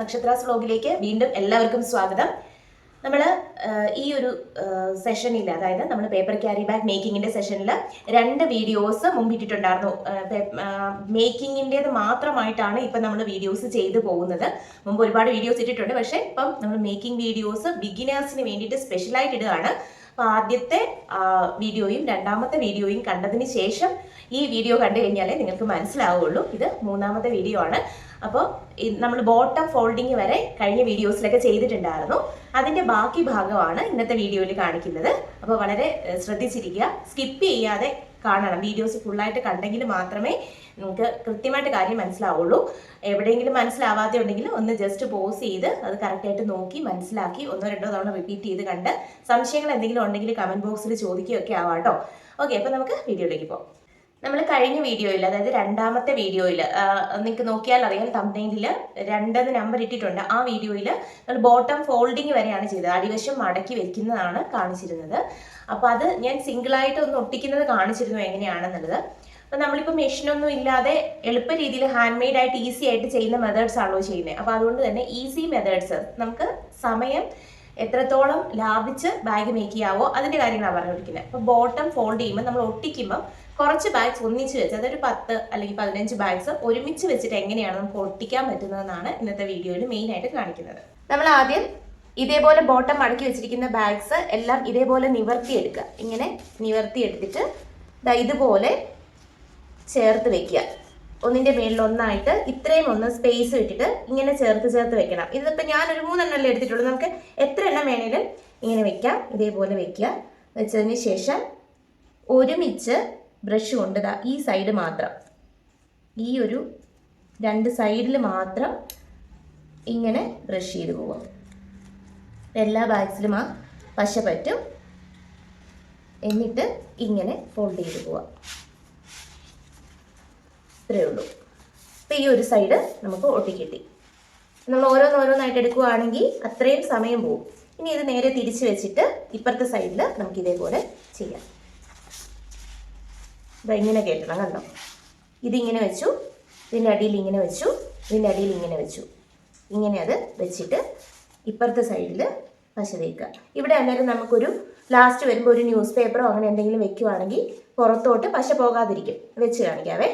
നക്ഷത്രാസ് വ്ലോഗിലേക്ക് വീണ്ടും എല്ലാവർക്കും സ്വാഗതം. നമ്മൾ ഈ ഒരു സെഷനിൽ അതായത് നമ്മൾ പേപ്പർ ക്യാരി ബാഗ് മേക്കിങ്ങിന്റെ സെഷനിൽ രണ്ട് വീഡിയോസ് മുമ്പിട്ടിട്ടുണ്ടായിരുന്നു. മേക്കിങ്ങിന്റെത് മാത്രമായിട്ടാണ് ഇപ്പം നമ്മൾ വീഡിയോസ് ചെയ്തു പോകുന്നത്. മുമ്പ് ഒരുപാട് വീഡിയോസ് ഇട്ടിട്ടുണ്ട്. പക്ഷേ ഇപ്പം നമ്മൾ മേക്കിംഗ് വീഡിയോസ് ബിഗിനേഴ്സിന് വേണ്ടിയിട്ട് സ്പെഷ്യലായിട്ട് ഇടുകയാണ്. അപ്പോൾ ആദ്യത്തെ വീഡിയോയും രണ്ടാമത്തെ വീഡിയോയും കണ്ടതിന് ശേഷം ഈ വീഡിയോ കണ്ടു കഴിഞ്ഞാലേ നിങ്ങൾക്ക് മനസ്സിലാവുള്ളൂ. ഇത് മൂന്നാമത്തെ വീഡിയോ ആണ്. അപ്പോൾ നമ്മൾ ബോട്ടം ഫോൾഡിങ് വരെ കഴിഞ്ഞ വീഡിയോസിലൊക്കെ ചെയ്തിട്ടുണ്ടായിരുന്നു. അതിന്റെ ബാക്കി ഭാഗമാണ് ഇന്നത്തെ വീഡിയോയിൽ കാണിക്കുന്നത്. അപ്പോൾ വളരെ ശ്രദ്ധിച്ചിരിക്കുക. സ്കിപ്പ് ചെയ്യാതെ കാണണം. വീഡിയോസ് ഫുള്ളായിട്ട് കണ്ടെങ്കിൽ മാത്രമേ നിങ്ങൾക്ക് കൃത്യമായിട്ട് കാര്യം മനസ്സിലാവുള്ളൂ. എവിടെയെങ്കിലും മനസ്സിലാവാതെ ഉണ്ടെങ്കിൽ ഒന്ന് ജസ്റ്റ് പോസ് ചെയ്ത് അത് കറക്റ്റായിട്ട് നോക്കി മനസ്സിലാക്കി ഒന്നോ രണ്ടോ തവണ റിപ്പീറ്റ് ചെയ്ത് കണ്ട് സംശയങ്ങൾ എന്തെങ്കിലും ഉണ്ടെങ്കിൽ കമന്റ് ബോക്സിൽ ചോദിക്കുകയൊക്കെ ആവാം കേട്ടോ ഓക്കെ അപ്പോൾ നമുക്ക് വീഡിയോയിലേക്ക് പോകാം. നമ്മൾ കഴിഞ്ഞ വീഡിയോയിൽ അതായത് രണ്ടാമത്തെ വീഡിയോയിൽ നിങ്ങൾക്ക് നോക്കിയാൽ അറിയാം തമ്പനയിൽ രണ്ടത് നമ്പർ ഇട്ടിട്ടുണ്ട്. ആ വീഡിയോയിൽ നമ്മൾ ബോട്ടം ഫോൾഡിങ് വരെയാണ് ചെയ്തത്. അടിവശം മടക്കി വെക്കുന്നതാണ് കാണിച്ചിരുന്നത്. അപ്പോൾ അത് ഞാൻ സിംഗിളായിട്ട് ഒന്ന് ഒട്ടിക്കുന്നത് കാണിച്ചിരുന്നു എങ്ങനെയാണെന്നുള്ളത്. അപ്പം നമ്മളിപ്പോൾ മെഷീനൊന്നും ഇല്ലാതെ എളുപ്പ രീതിയിൽ ഹാൻഡ് മെയ്ഡ് ആയിട്ട് ഈസി ആയിട്ട് ചെയ്യുന്ന മെത്തേഡ്സ് ആണല്ലോ ചെയ്യുന്നത്. അപ്പോൾ അതുകൊണ്ട് തന്നെ ഈസി മെത്തേഡ്സ് നമുക്ക് സമയം എത്രത്തോളം ലാഭിച്ച് ബാഗ് മേക്ക് ചെയ്യാവോ അതിന്റെ കാര്യങ്ങളാണ് പറഞ്ഞുകൊടുക്കുന്നത് അപ്പോൾ ബോട്ടം ഫോൾഡ് ചെയ്യുമ്പോൾ നമ്മൾ ഒട്ടിക്കുമ്പോൾ കുറച്ച് ബാഗ്സ് ഒന്നിച്ച് വെച്ച് അതൊരു പത്ത് അല്ലെങ്കിൽ പതിനഞ്ച് ബാഗ്സ് ഒരുമിച്ച് വെച്ചിട്ട് എങ്ങനെയാണ് നമുക്ക് ഒട്ടിക്കാൻ പറ്റുന്നതെന്നാണ് ഇന്നത്തെ വീഡിയോയിൽ മെയിൻ ആയിട്ട് കാണിക്കുന്നത്. നമ്മൾ ആദ്യം ഇതേപോലെ ബോട്ടം മടക്കി വെച്ചിരിക്കുന്ന ബാഗ്സ് എല്ലാം ഇതേപോലെ നിവർത്തിയെടുക്കുക. ഇങ്ങനെ നിവർത്തിയെടുത്തിട്ട് ദാ ഇതുപോലെ ചേർത്ത് വെക്കുക. ഒന്നിന്റെ മേളിൽ ഒന്നായിട്ട് ഇത്രയും ഒന്ന് സ്പേസ് വിട്ടിട്ട് ഇങ്ങനെ ചേർത്ത് ചേർത്ത് വെക്കണം. ഇതിപ്പോൾ ഞാനൊരു മൂന്നെണ്ണല്ലേ എടുത്തിട്ടുള്ളൂ. നമുക്ക് എത്ര എണ്ണം വേണേലും ഇങ്ങനെ വെക്കാം. ഇതേപോലെ വെക്കുക. വെച്ചതിന് ശേഷം ഒരുമിച്ച് ബ്രഷ് കൊണ്ട് ഈ സൈഡ് മാത്രം. ഈ ഒരു രണ്ട് സൈഡിൽ മാത്രം ഇങ്ങനെ ബ്രഷ് ചെയ്ത് പോവാം. എല്ലാ ബാഗ്സിലും ആ പശ പറ്റും. എന്നിട്ട് ഇങ്ങനെ ഫോൾഡ് ചെയ്ത് പോവാം. ഇത്രയേ ഉള്ളൂ. അപ്പം ഈ ഒരു സൈഡ് നമുക്ക് ഒട്ടിക്കിട്ടി. നമ്മൾ ഓരോന്നോരോന്നായിട്ട് എടുക്കുവാണെങ്കിൽ അത്രയും സമയം പോകും ഇനി ഇത് നേരെ തിരിച്ച് വെച്ചിട്ട് ഇപ്പുറത്തെ സൈഡിൽ നമുക്ക് ഇതേപോലെ ചെയ്യാം. ഇതാ ഇങ്ങനെ കയറ്റണം കണ്ടോ? ഇതിങ്ങനെ വെച്ചു ഇതിന്റെ അടിയിൽ ഇങ്ങനെ വെച്ചു ഇതിന്റെ അടിയിൽ ഇങ്ങനെ വെച്ചു. ഇങ്ങനെ അത് വെച്ചിട്ട് ഇപ്പുറത്തെ സൈഡിൽ പശ തേക്കുക ഇവിടെ അന്നേരം നമുക്കൊരു ലാസ്റ്റ് വരുമ്പോൾ ഒരു ന്യൂസ് പേപ്പറോ അങ്ങനെ എന്തെങ്കിലും വെക്കുവാണെങ്കിൽ പുറത്തോട്ട് പശ പോകാതിരിക്കും. വെച്ച് കാണിക്കാവേ.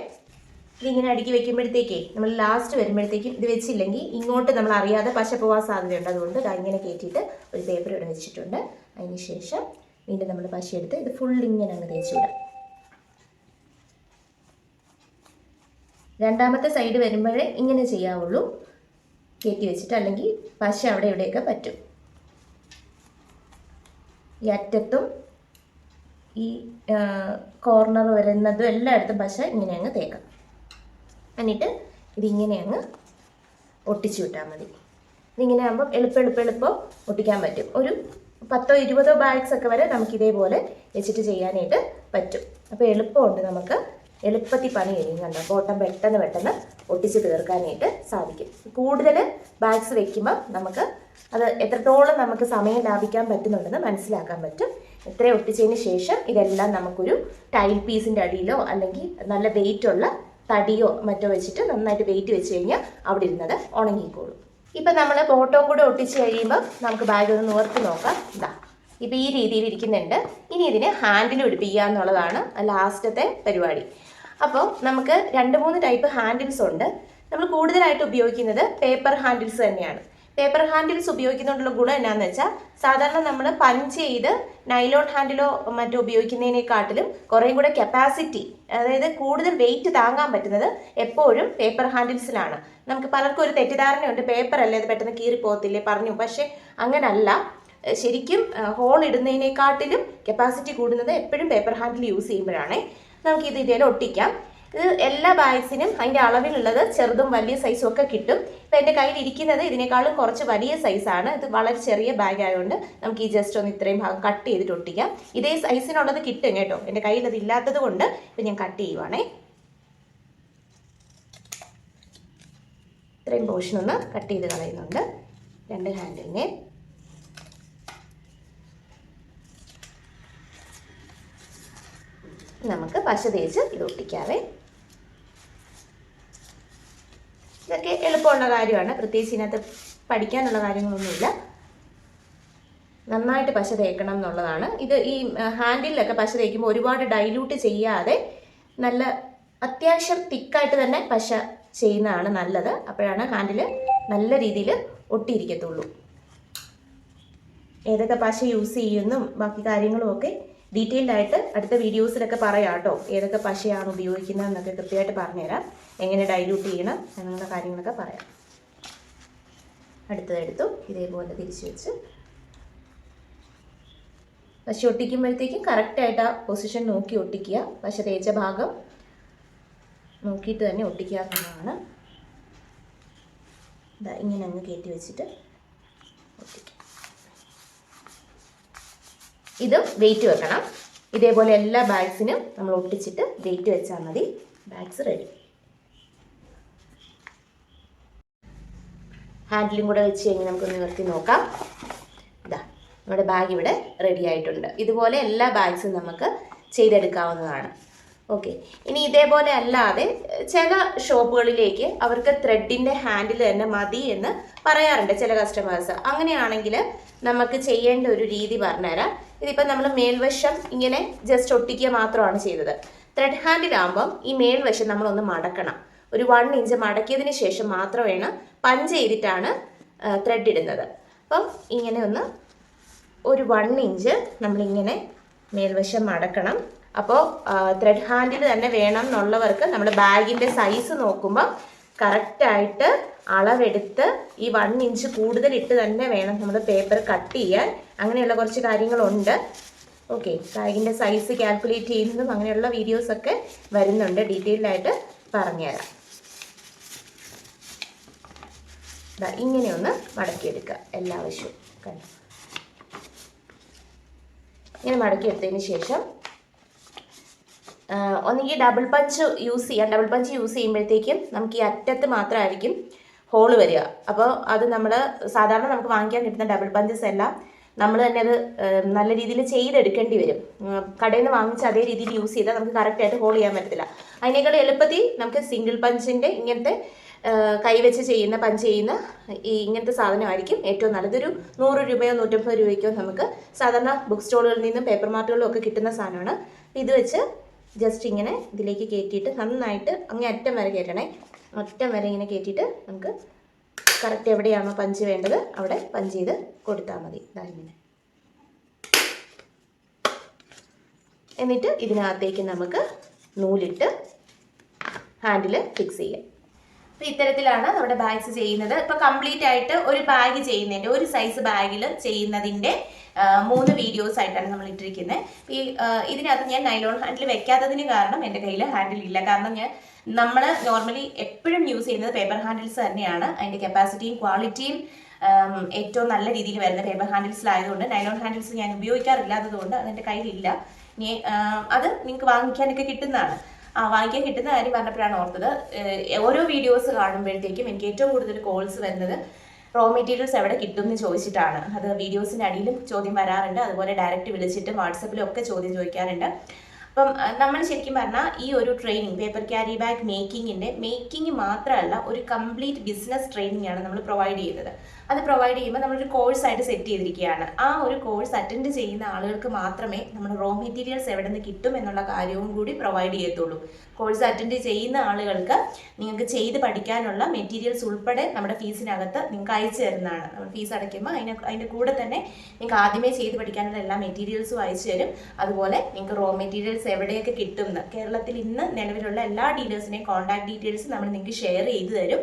ഇതിങ്ങനെ അടുക്കി വെക്കുമ്പോഴത്തേക്കേ നമ്മൾ ലാസ്റ്റ് വരുമ്പോഴത്തേക്കും ഇത് വെച്ചില്ലെങ്കിൽ ഇങ്ങോട്ട് നമ്മൾ അറിയാതെ പശ പോകാൻ സാധ്യതയുണ്ട്. അതുകൊണ്ട് ഇങ്ങനെ കയറ്റിയിട്ട് ഒരു പേപ്പർ ഇവിടെ വെച്ചിട്ടുണ്ട്. അതിന് ശേഷം വീണ്ടും നമ്മൾ പശ എടുത്ത് ഇത് ഫുൾ ഇങ്ങനെ അങ്ങ് തേച്ച് വിടാം രണ്ടാമത്തെ സൈഡ് വരുമ്പോഴേ ഇങ്ങനെ ചെയ്യാവുള്ളൂ. കയറ്റി വെച്ചിട്ട് അല്ലെങ്കിൽ പശ അവിടെ ഇവിടെയൊക്കെ പറ്റും. ഈ അറ്റത്തും ഈ കോർണർ വരുന്നതും എല്ലായിടത്തും പശ ഇങ്ങനെ അങ്ങ് തേക്കാം. എന്നിട്ട് ഇതിങ്ങനെ അങ്ങ് ഒട്ടിച്ചു വിട്ടാൽ മതി. ഇതിങ്ങനെ ആകുമ്പോൾ എളുപ്പം എളുപ്പം എളുപ്പം ഒട്ടിക്കാൻ പറ്റും. ഒരു പത്തോ ഇരുപതോ ബാഗ്സ് ഒക്കെ വരെ നമുക്ക് ഇതേപോലെ വെച്ചിട്ട് ചെയ്യാനായിട്ട് പറ്റും. അപ്പോൾ എളുപ്പമുണ്ട് നമുക്ക് എളുപ്പത്തിൽ പണി കഴിയും കണ്ടോ? ബോട്ടം പെട്ടെന്ന് പെട്ടെന്ന് ഒട്ടിച്ച് തീർക്കാനായിട്ട് സാധിക്കും. കൂടുതൽ ബാഗ്സ് വെക്കുമ്പോൾ നമുക്ക് അത് എത്രത്തോളം നമുക്ക് സമയം ലാഭിക്കാൻ പറ്റുന്നുണ്ടെന്ന് മനസ്സിലാക്കാൻ പറ്റും. എത്ര ഒട്ടിച്ചതിന് ശേഷം ഇതെല്ലാം നമുക്കൊരു ടൈൽ പീസിന്റെ അടിയിലോ അല്ലെങ്കിൽ നല്ല വെയിറ്റ് ഉള്ള തടിയോ മറ്റോ വെച്ചിട്ട് നന്നായിട്ട് വെയിറ്റ് വെച്ച് കഴിഞ്ഞാൽ അവിടെ ഇരുന്നത് ഉണങ്ങിക്കോളും. ഇപ്പം നമ്മൾ ഫോട്ടോ കൂടെ ഒട്ടിച്ച് കഴിയുമ്പോൾ നമുക്ക് ബാഗ് ഒന്ന് നിവർത്തി നോക്കാം. ഇതാ. ഇപ്പം ഈ രീതിയിൽ ഇരിക്കുന്നുണ്ട്. ഇനി ഇതിന് ഹാൻഡിൽ പിടിപ്പിക്കുക എന്നുള്ളതാണ് ലാസ്റ്റത്തെ പരിപാടി. അപ്പോൾ നമുക്ക് രണ്ട് മൂന്ന് ടൈപ്പ് ഹാൻഡിൽസ് ഉണ്ട്. നമ്മൾ കൂടുതലായിട്ട് ഉപയോഗിക്കുന്നത് പേപ്പർ ഹാൻഡിൽസ് തന്നെയാണ്. പേപ്പർ ഹാൻഡിൽസ് ഉപയോഗിക്കുന്നതുകൊണ്ടുള്ള ഗുണം എന്നാന്ന് വെച്ചാൽ സാധാരണ നമ്മൾ പഞ്ച് ചെയ്ത് നൈലോൺ ഹാൻഡിലോ മറ്റോ ഉപയോഗിക്കുന്നതിനെക്കാട്ടിലും കുറേയും കൂടെ കപ്പാസിറ്റി അതായത് കൂടുതൽ വെയിറ്റ് താങ്ങാൻ പറ്റുന്നത് എപ്പോഴും പേപ്പർ ഹാൻഡിൽസിലാണ് നമുക്ക് പലർക്കും ഒരു തെറ്റിദ്ധാരണയുണ്ട്. പേപ്പർ അല്ലേ അത് പെട്ടെന്ന് കീറിപ്പോകത്തില്ലേ? പറഞ്ഞു. പക്ഷേ അങ്ങനല്ല. ശരിക്കും ഹോൾ ഇടുന്നതിനെക്കാട്ടിലും കപ്പാസിറ്റി കൂടുന്നത് എപ്പോഴും പേപ്പർ ഹാൻഡിൽ യൂസ് ചെയ്യുമ്പോഴാണ്. നമുക്ക് ഇത് ഇതേലും ഒട്ടിക്കാം. ഇത് എല്ലാ ബാഗ്സിനും അതിന്റെ അളവിലുള്ളത് ചെറുതും വലിയ സൈസും ഒക്കെ കിട്ടും. ഇപ്പം എന്റെ കയ്യിൽ ഇരിക്കുന്നത് ഇതിനേക്കാളും കുറച്ച് വലിയ സൈസാണ് ഇത് വളരെ ചെറിയ ബാഗ് ആയതുകൊണ്ട് നമുക്ക് ഈ ജസ്റ്റ് ഒന്ന് ഇത്രയും ഭാഗം കട്ട് ചെയ്തിട്ട് ഒട്ടിക്കാം. ഇതേ സൈസിനുള്ളത് കിട്ടും കേട്ടോ. എന്റെ കയ്യിൽ അത് ഇല്ലാത്തത് കൊണ്ട് ഇപ്പം ഞാൻ കട്ട് ചെയ്യുവാണേ. ഇത്രയും പോർഷൻ ഒന്ന് കട്ട് ചെയ്ത് കളയുന്നുണ്ട്. രണ്ട് ഹാൻഡിലിനെ നമുക്ക് പശ തേച്ച് ഇത് ഒട്ടിക്കാവേ. ഇതൊക്കെ എളുപ്പമുള്ള കാര്യമാണ്. പ്രത്യേകിച്ച് ഇതിനകത്ത് പഠിക്കാനുള്ള കാര്യങ്ങളൊന്നുമില്ല. നന്നായിട്ട് പശ തേക്കണം എന്നുള്ളതാണ്. ഇത് ഈ ഹാൻഡിലൊക്കെ പശ തേക്കുമ്പോൾ ഒരുപാട് ഡൈല്യൂട്ട് ചെയ്യാതെ നല്ല അത്യാവശ്യം തിക്കായിട്ട് തന്നെ പശ ചെയ്യുന്നതാണ് നല്ലത്. അപ്പോഴാണ് ഹാൻഡിൽ നല്ല രീതിയിൽ ഒട്ടിയിരിക്കത്തുള്ളൂ. ഏതൊക്കെ പശ യൂസ് ചെയ്യുന്നും ബാക്കി കാര്യങ്ങളും ഒക്കെ ഡീറ്റെയിൽഡ് ആയിട്ട് അടുത്ത വീഡിയോസിലൊക്കെ പറയാം കേട്ടോ. ഏതൊക്കെ പശയാണ് ഉപയോഗിക്കുന്നത് എന്നൊക്കെ കൃത്യമായിട്ട് പറഞ്ഞുതരാം. എങ്ങനെ ഡൈല്യൂട്ട് ചെയ്യണം അങ്ങനെയുള്ള കാര്യങ്ങളൊക്കെ പറയാം. അടുത്തതെടുത്തു ഇതേപോലെ തിരിച്ചു വെച്ച്. പശ ഒട്ടിക്കുമ്പോഴത്തേക്കും കറക്റ്റായിട്ട് ആ പൊസിഷൻ നോക്കി ഒട്ടിക്കുക. പശ തേച്ച ഭാഗം നോക്കിയിട്ട് തന്നെ ഒട്ടിക്കുക എന്നുള്ളതാണ്. ഇങ്ങനെ അങ്ങ് കയറ്റി വെച്ചിട്ട് ഒട്ടിക്കുക ഇത് വെയിറ്റ് വെക്കണം. ഇതേപോലെ എല്ലാ ബാഗ്സിനും നമ്മൾ ഒട്ടിച്ചിട്ട് വെയിറ്റ് വെച്ചാൽ മതി. ബാഗ്സ് റെഡി ഹാൻഡിലും കൂടെ വെച്ച് കഴിഞ്ഞ് നമുക്ക് നിവർത്തി നോക്കാം. ഇതാ നമ്മുടെ ബാഗ് ഇവിടെ റെഡി ആയിട്ടുണ്ട്. ഇതുപോലെ എല്ലാ ബാഗ്സും നമുക്ക് ചെയ്തെടുക്കാവുന്നതാണ്. ഓക്കെ ഇനി ഇതേപോലെ അല്ലാതെ ചില ഷോപ്പുകളിലേക്ക് അവർക്ക് ത്രെഡിന്റെ ഹാൻഡിൽ തന്നെ മതി എന്ന് പറയാറുണ്ട് ചില കസ്റ്റമേഴ്സ് അങ്ങനെയാണെങ്കിൽ നമുക്ക് ചെയ്യേണ്ട ഒരു രീതി പറഞ്ഞുതരാം. ഇതിപ്പോൾ നമ്മൾ മേൽവശം ഇങ്ങനെ ജസ്റ്റ് ഒട്ടിക്കുക മാത്രമാണ് ചെയ്തത്. ത്രെഡ് ഹാൻഡിലാകുമ്പം ഈ മേൽവശം നമ്മളൊന്ന് മടക്കണം. ഒരു വൺ ഇഞ്ച് മടക്കിയതിന് ശേഷം മാത്രമാണ് പഞ്ച് ചെയ്തിട്ടാണ് ത്രെഡ് ഇടുന്നത്. അപ്പം ഇങ്ങനെ ഒന്ന് ഒരു വൺ ഇഞ്ച് നമ്മളിങ്ങനെ മേൽവശം മടക്കണം. അപ്പോൾ ത്രെഡ് ഹാൻഡിൽ തന്നെ വേണം എന്നുള്ളവർക്ക് നമ്മൾ ബാഗിന്റെ സൈസ് നോക്കുമ്പോൾ കറക്റ്റായിട്ട് അളവെടുത്ത് ഈ വൺ ഇഞ്ച് കൂടുതൽ ഇട്ട് തന്നെ വേണം നമ്മൾ പേപ്പർ കട്ട് ചെയ്യാൻ. അങ്ങനെയുള്ള കുറച്ച് കാര്യങ്ങളുണ്ട്. ഓക്കെ ബാഗിന്റെ സൈസ് കാൽക്കുലേറ്റ് ചെയ്യുന്നതും അങ്ങനെയുള്ള വീഡിയോസൊക്കെ വരുന്നുണ്ട്. ഡീറ്റെയിൽഡ് ആയിട്ട് പറഞ്ഞുതരാം. ദാ ഇങ്ങനെ ഒന്ന് മടക്കിയെടുക്കുക എല്ലാ വശവും. കണ്ടു? ഇങ്ങനെ മടക്കിയെടുത്തതിന് ശേഷം ഒന്നുകിൽ ഡബിൾ പഞ്ച് യൂസ് ചെയ്യാം. ഡബിൾ പഞ്ച് യൂസ് ചെയ്യുമ്പോഴത്തേക്കും നമുക്ക് ഈ അറ്റത്ത് മാത്രമായിരിക്കും ഹോൾ വരിക. അപ്പോൾ അത് നമ്മൾ സാധാരണ നമുക്ക് വാങ്ങിക്കാൻ കിട്ടുന്ന ഡബിൾ പഞ്ചസ് എല്ലാം നമ്മൾ തന്നെ അത് നല്ല രീതിയിൽ ചെയ്തെടുക്കേണ്ടി വരും. കടയിൽ നിന്ന് വാങ്ങിച്ച് അതേ രീതിയിൽ യൂസ് ചെയ്താൽ നമുക്ക് കറക്റ്റായിട്ട് ഹോൾ ചെയ്യാൻ പറ്റത്തില്ല. അതിനേക്കാൾ എളുപ്പത്തിൽ നമുക്ക് സിംഗിൾ പഞ്ചിന്റെ ഇങ്ങനത്തെ കൈവച്ച് ചെയ്യുന്ന പഞ്ച് ചെയ്യുന്ന ഈ ഇങ്ങനത്തെ സാധനമായിരിക്കും ഏറ്റവും നല്ലതൊരു നൂറ് രൂപയോ നൂറ്റമ്പത് രൂപയ്ക്കോ നമുക്ക് സാധാരണ ബുക്ക് സ്റ്റോളുകളിൽ നിന്നും പേപ്പർ മാർട്ടുകളിലും ഒക്കെ കിട്ടുന്ന സാധനമാണ്. ഇത് വെച്ച് ജസ്റ്റ് ഇങ്ങനെ ഇതിലേക്ക് കയറ്റിയിട്ട് നന്നായിട്ട് അങ്ങേ അറ്റം വരെ കയറ്റണേ അറ്റം വരെ ഇങ്ങനെ കയറ്റിയിട്ട് നമുക്ക് കറക്റ്റ് എവിടെയാണോ പഞ്ച് വേണ്ടത് അവിടെ പഞ്ച് ചെയ്ത് കൊടുത്താൽ മതി. ഇങ്ങനെ. എന്നിട്ട് ഇതിനകത്തേക്ക് നമുക്ക് നൂലിട്ട് ഹാൻഡിൽ ഫിക്സ് ചെയ്യാം. ഇത്തരത്തിലാണ് നമ്മുടെ ബാഗ്സ് ചെയ്യുന്നത്. ഇപ്പൊ കംപ്ലീറ്റ് ആയിട്ട് ഒരു ബാഗ് ചെയ്യുന്നതിന്റെ ഒരു സൈസ് ബാഗിൽ ചെയ്യുന്നതിന്റെ മൂന്ന് വീഡിയോസ് ആയിട്ടാണ് നമ്മൾ ഇട്ടിരിക്കുന്നത് ഈ ഇതിനകത്ത് ഞാൻ നൈലോൺ ഹാൻഡിൽ വെക്കാത്തതിന് കാരണം എന്റെ കയ്യിൽ ഹാൻഡിൽ ഇല്ല. കാരണം ഞാൻ നമ്മൾ നോർമലി എപ്പോഴും യൂസ് ചെയ്യുന്നത് പേപ്പർ ഹാൻഡിൽസ് തന്നെയാണ്. അതിന്റെ കപ്പാസിറ്റിയും ക്വാളിറ്റിയും ഏറ്റവും നല്ല രീതിയിൽ വരുന്ന പേപ്പർ ഹാൻഡിൽസിലായതുകൊണ്ട് നൈലോൺ ഹാൻഡിൽസ് ഞാൻ ഉപയോഗിക്കാറില്ലാത്തതുകൊണ്ട് അതെന്റെ കയ്യിലില്ല. ഇനി അത് നിങ്ങൾക്ക് വാങ്ങിക്കാനൊക്കെ കിട്ടുന്നതാണ്. വാങ്ങിക്കാൻ കിട്ടുന്ന കാര്യം പറഞ്ഞപ്പോഴാണ് ഓർത്തത്. ഓരോ വീഡിയോസ് കാണുമ്പോഴത്തേക്കും എനിക്ക് ഏറ്റവും കൂടുതൽ കോൾസ് വരുന്നത് റോ മെറ്റീരിയൽസ് എവിടെ കിട്ടും എന്ന് ചോദിച്ചിട്ടാണ്. അത് വീഡിയോസിന്റെ അടിയിലും ചോദ്യം വരാറുണ്ട്. അതുപോലെ ഡയറക്റ്റ് വിളിച്ചിട്ട് വാട്സപ്പിലും ഒക്കെ ചോദ്യം ചോദിക്കാറുണ്ട്. അപ്പം നമ്മൾ ശരിക്കും പറഞ്ഞാൽ ഈ ഒരു ട്രെയിനിങ് പേപ്പർ ക്യാരി ബാഗ് മേക്കിങ്ങിന്റെ മേക്കിംഗ് മാത്രമല്ല ഒരു കംപ്ലീറ്റ് ബിസിനസ് ട്രെയിനിങ് ആണ് നമ്മൾ പ്രൊവൈഡ് ചെയ്യുന്നത്. അത് പ്രൊവൈഡ് ചെയ്യുമ്പോൾ നമ്മളൊരു കോഴ്സായിട്ട് സെറ്റ് ചെയ്തിരിക്കുകയാണ്. ആ ഒരു കോഴ്സ് അറ്റൻഡ് ചെയ്യുന്ന ആളുകൾക്ക് മാത്രമേ നമ്മൾ റോ മെറ്റീരിയൽസ് എവിടെ നിന്ന് കിട്ടും എന്നുള്ള കാര്യവും കൂടി പ്രൊവൈഡ് ചെയ്യത്തുള്ളൂ. കോഴ്സ് അറ്റൻഡ് ചെയ്യുന്ന ആളുകൾക്ക് നിങ്ങൾക്ക് ചെയ്ത് പഠിക്കാനുള്ള മെറ്റീരിയൽസ് ഉൾപ്പെടെ നമ്മുടെ ഫീസിനകത്ത് നിങ്ങൾക്ക് അയച്ചു തരുന്നതാണ്. നമ്മൾ ഫീസ് അടയ്ക്കുമ്പോൾ അതിന് അതിന്റെ കൂടെ തന്നെ നിങ്ങൾക്ക് ആദ്യമേ ചെയ്ത് പഠിക്കാനുള്ള എല്ലാ മെറ്റീരിയൽസും അയച്ചു തരും. അതുപോലെ നിങ്ങൾക്ക് റോ മെറ്റീരിയൽസ് എവിടെയൊക്കെ കിട്ടും എന്ന് കേരളത്തിൽ ഇന്ന് നിലവിലുള്ള എല്ലാ ഡീലേഴ്സിനെയും കോൺടാക്ട് ഡീറ്റെയിൽസ് നമ്മൾ നിങ്ങൾക്ക് ഷെയർ ചെയ്തു തരും.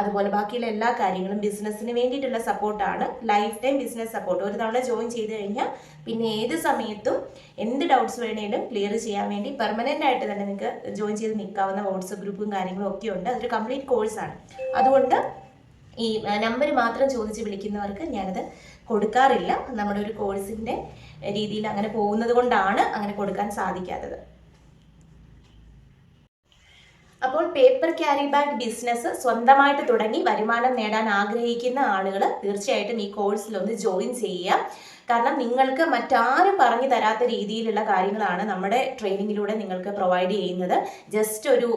അതുപോലെ ബാക്കിയുള്ള എല്ലാ കാര്യങ്ങളും ബിസിനസ്സിന് വേണ്ടിയിട്ടുള്ള സപ്പോർട്ടാണ് ലൈഫ് ടൈം ബിസിനസ് സപ്പോർട്ട് ഒരു തവണ ജോയിൻ ചെയ്ത് കഴിഞ്ഞാൽ പിന്നെ ഏത് സമയത്തും എന്ത് ഡൗട്ട്സ് വേണേലും ക്ലിയർ ചെയ്യാൻ വേണ്ടി പെർമനന്റ് ആയിട്ട് തന്നെ നിങ്ങൾക്ക് ജോയിൻ ചെയ്ത് നിൽക്കാവുന്ന വാട്സപ്പ് ഗ്രൂപ്പും കാര്യങ്ങളും ഒക്കെ ഉണ്ട്. അതൊരു കംപ്ലീറ്റ് കോഴ്സാണ് അതുകൊണ്ട് ഈ നമ്പർ മാത്രം ചോദിച്ച് വിളിക്കുന്നവർക്ക് ഞാനത് കൊടുക്കാറില്ല. നമ്മുടെ ഒരു കോഴ്സിന്റെ രീതിയിൽ അങ്ങനെ പോകുന്നത് കൊണ്ടാണ് അങ്ങനെ കൊടുക്കാൻ സാധിക്കാത്തത്. അപ്പോൾ പേപ്പർ ക്യാരി ബാഗ് ബിസിനസ് സ്വന്തമായിട്ട് തുടങ്ങി വരുമാനം നേടാൻ ആഗ്രഹിക്കുന്ന ആളുകൾ തീർച്ചയായിട്ടും ഈ കോഴ്സിൽ ഒന്ന് ജോയിൻ ചെയ്യുക. കാരണം നിങ്ങൾക്ക് മറ്റാരും പറഞ്ഞു തരാത്ത രീതിയിലുള്ള കാര്യങ്ങളാണ് നമ്മുടെ ട്രെയിനിങ്ങിലൂടെ നിങ്ങൾക്ക് പ്രൊവൈഡ് ചെയ്യുന്നത്. ജസ്റ്റ് ഒരു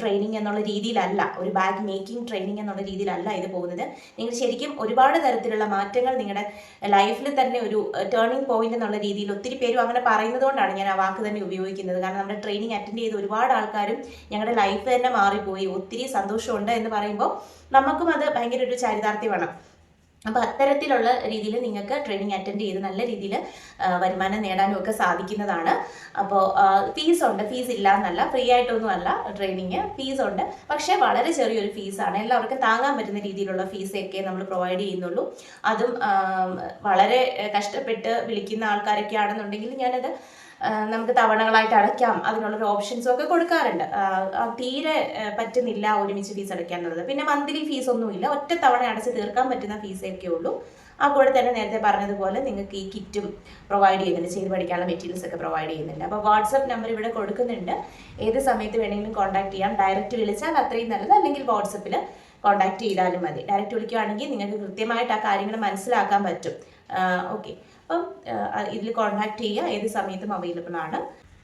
ട്രെയിനിങ് എന്നുള്ള രീതിയിലല്ല. ഒരു ബാഗ് മേക്കിംഗ് ട്രെയിനിങ് എന്നുള്ള രീതിയിലല്ല ഇത് പോകുന്നത്. നിങ്ങൾ ശരിക്കും ഒരുപാട് തരത്തിലുള്ള മാറ്റങ്ങൾ നിങ്ങളുടെ ലൈഫിൽ തന്നെ ഒരു ടേണിംഗ് പോയിന്റ് എന്നുള്ള രീതിയിൽ ഒത്തിരി പേരും അങ്ങനെ പറയുന്നത് കൊണ്ടാണ് ഞാൻ ആ വാക്ക് തന്നെ ഉപയോഗിക്കുന്നത്. കാരണം നമ്മുടെ ട്രെയിനിങ് അറ്റൻഡ് ചെയ്ത് ഒരുപാട് ആൾക്കാരും ഞങ്ങളുടെ ലൈഫ് തന്നെ മാറിപ്പോയി. ഒത്തിരി സന്തോഷമുണ്ട് എന്ന് പറയുമ്പോൾ നമുക്കും അത് ഭയങ്കര ഒരു ചരിതാർത്ഥ്യമാണ്. അപ്പോൾ അത്തരത്തിലുള്ള രീതിയിൽ നിങ്ങൾക്ക് ട്രെയിനിങ് അറ്റൻഡ് ചെയ്ത് നല്ല രീതിയിൽ വരുമാനം നേടാനും ഒക്കെ സാധിക്കുന്നതാണ് അപ്പോൾ ഫീസ് ഉണ്ട്. ഫീസ് ഇല്ല എന്നല്ല ഫ്രീ ആയിട്ടൊന്നും അല്ല ട്രെയിനിങ് ഫീസ് ഉണ്ട്. പക്ഷേ വളരെ ചെറിയൊരു ഫീസാണ് എല്ലാവർക്കും താങ്ങാൻ പറ്റുന്ന രീതിയിലുള്ള ഫീസൊക്കെ നമ്മൾ പ്രൊവൈഡ് ചെയ്യുന്നുള്ളൂ. അതും വളരെ കഷ്ടപ്പെട്ട് വിളിക്കുന്ന ആൾക്കാരൊക്കെ ആണെന്നുണ്ടെങ്കിൽ ഞാനത് നമുക്ക് തവണകളായിട്ട് അടയ്ക്കാം. അതിനുള്ളൊരു ഓപ്ഷൻസും ഒക്കെ കൊടുക്കാറുണ്ട്. തീരെ പറ്റുന്നില്ല ഒരുമിച്ച് ഫീസ് അടയ്ക്കാനുള്ളത്. പിന്നെ മന്ത്ലി ഫീസ് ഒന്നുമില്ല. ഒറ്റ തവണ അടച്ച് തീർക്കാൻ പറ്റുന്ന ഫീസൊക്കെ ഉള്ളൂ. ആ കൂടെ തന്നെ നേരത്തെ പറഞ്ഞതുപോലെ നിങ്ങൾക്ക് ഈ കിറ്റും പ്രൊവൈഡ് ചെയ്യുന്നുണ്ട്. ചെയ്ത് പഠിക്കാനുള്ള മെറ്റീരിയൽസ് ഒക്കെ പ്രൊവൈഡ് ചെയ്യുന്നുണ്ട്. അപ്പോൾ വാട്സപ്പ് നമ്പർ ഇവിടെ കൊടുക്കുന്നുണ്ട്. ഏത് സമയത്ത് വേണമെങ്കിലും കോൺടാക്ട് ചെയ്യാം. ഡയറക്റ്റ് വിളിച്ചാൽ അത്രയും നല്ലത്. അല്ലെങ്കിൽ വാട്സപ്പിൽ കോൺടാക്ട് ചെയ്താലും മതി. ഡയറക്റ്റ് വിളിക്കുകയാണെങ്കിൽ നിങ്ങൾക്ക് കൃത്യമായിട്ട് ആ കാര്യങ്ങൾ മനസ്സിലാക്കാൻ പറ്റും. ഓക്കെ അപ്പം ഇതിൽ കോൺടാക്ട് ചെയ്യുക ഏത് സമയത്തും അവൈലബിൾ ആണ്.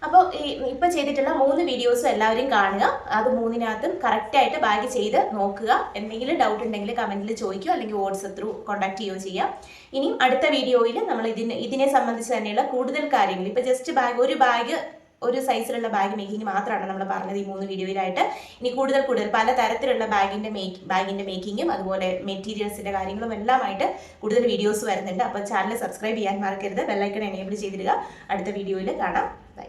അപ്പോൾ ഈ ഇപ്പം ചെയ്തിട്ടുള്ള മൂന്ന് വീഡിയോസും എല്ലാവരും കാണുക. അത് മൂന്നിനകത്തും കറക്റ്റായിട്ട് ബാഗ് ചെയ്ത് നോക്കുക. എന്തെങ്കിലും ഡൗട്ട് ഉണ്ടെങ്കിൽ കമന്റിൽ ചോദിക്കുക അല്ലെങ്കിൽ വാട്സപ്പ് ത്രൂ കോൺടാക്ട് ചെയ്യുകയോ ചെയ്യാം. ഇനിയും അടുത്ത വീഡിയോയിൽ നമ്മൾ ഇതിനെ ഇതിനെ സംബന്ധിച്ച് തന്നെയുള്ള കൂടുതൽ കാര്യങ്ങൾ. ഇപ്പം ജസ്റ്റ് ബാഗ് ഒരു ബാഗ് ഒരു സൈസിലുള്ള ബാഗ് മേക്കിംഗ് മാത്രമാണ് നമ്മൾ പറഞ്ഞത് ഈ മൂന്ന് വീഡിയോയിലായിട്ട് ഇനി കൂടുതൽ കൂടുതൽ പല തരത്തിലുള്ള ബാഗിന്റെ മേക്ക് ബാഗിന്റെ മേക്കിങ്ങും അതുപോലെ മെറ്റീരിയൽസിന്റെ കാര്യങ്ങളും എല്ലാമായിട്ട് കൂടുതൽ വീഡിയോസ് വരുന്നുണ്ട്. അപ്പോൾ ചാനൽ സബ്സ്ക്രൈബ് ചെയ്യാൻ മറക്കരുത്. ബെല്ലൈക്കൺ എനേബിൾ ചെയ്തിടുക. അടുത്ത വീഡിയോയിൽ കാണാം. ബൈ